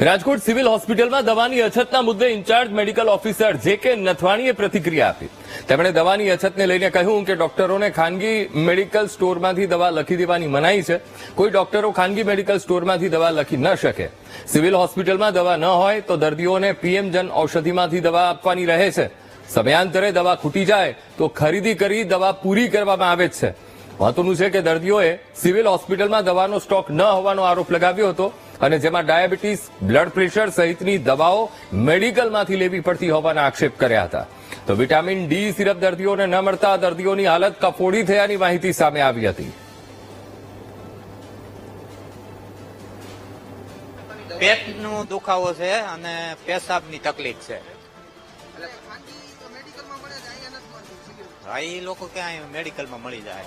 Rajkot civil હોસ્પિટલમાં દવાની અછતના મુદ્દે ઇન્ચાર્જ મેડિકલ ઓફિસર જે કે નથવાણીએ પ્રતિક્રિયા આપી. તેમણે દવાની અછતને લઈને કહ્યું કે ડોક્ટરોને ખાનગી મેડિકલ સ્ટોરમાંથી દવા લખી દેવાની મનાઈ છે. કોઈ ડોક્ટરો ખાનગી મેડિકલ સ્ટોરમાંથી દવા લખી ન શકે. સિવિલ હોસ્પિટલમાં દવા ન હોય તો દર્દીઓને પીએમ જન ઔષધિમાંથી દવા આપવાની રહે છે. સમયાંતરે દવા ખૂટી જાય તો ખરીદી કરી દવા પૂરી કરવામાં આવે છે. મહત્વનું છે કે દર્દીઓએ સિવિલ હોસ્પિટલમાં દવાનો સ્ટોક ન હોવાનો આરોપ લગાવ્યો હતો. અને જેમાં ડાયાબિટીસ બ્લડ પ્રેશર સહિતની દવાઓ મેડિકલમાંથી લેવી પડતી હોવાના આક્ષેપ કર્યા હતા. તો વિટામિન ડી સિરપ દર્દીઓને ન મળતા દર્દીઓની હાલત કફોડી થયાની માહિતી સામે આવી હતી. પેટનો દુખાવો છે અને પેશાબની તકલીફ છે. હા એ લોકો ક્યાં મેડિકલમાં મળી જાય.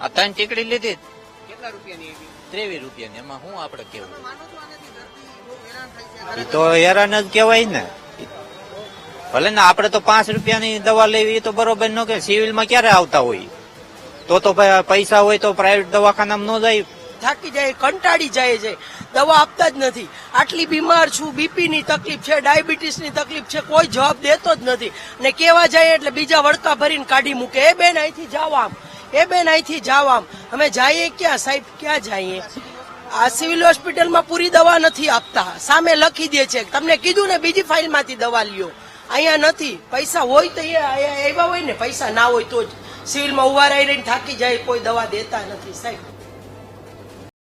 આ ત્રણ ટીકડી લીધી? ત્રેવીસ રૂપિયાની એમાં શું આપણે કેવું? તો હેરાન જ કેવાય ને. ભલે ને આપણે તો પાંચ રૂપિયાની દવા લેવી તો બરોબર ન કે સિવિલમાં ક્યારે આવતા હોય? તો તો ભાઈ પૈસા હોય તો પ્રાઇવેટ દવાખાનામાં ન જાય. થાકી જાય કંટાળી જાય છે. દવા આપતા જ નથી. આટલી બીમાર છું બીપી ની તકલીફ છે ડાયાબિટીસની તકલીફ છે કોઈ જવાબ દેતો જ નથી. ને કેવા જાય એટલે બીજા વડકા ભરીને કાઢી મૂકે. એ બેન અહીંથી જાઓ આમ. એ બેન અહીંથી જાઓ આમ. અમે જઈએ ક્યાં? સાહેબ, ક્યાં જઈએ? આ સિવિલ હોસ્પિટલમાં પૂરી દવા નથી આપતા. સામે લખી દે છે. તમને કીધું ને બીજી ફાઇલમાંથી દવા લ્યો. અહીંયા નથી. પૈસા હોય તો એ આવ્યા હોય ને, પૈસા ના હોય તો જ. સિવિલમાં ઊભા રહી રહીને થાકી જાય, કોઈ દવા દેતા નથી. સાહેબ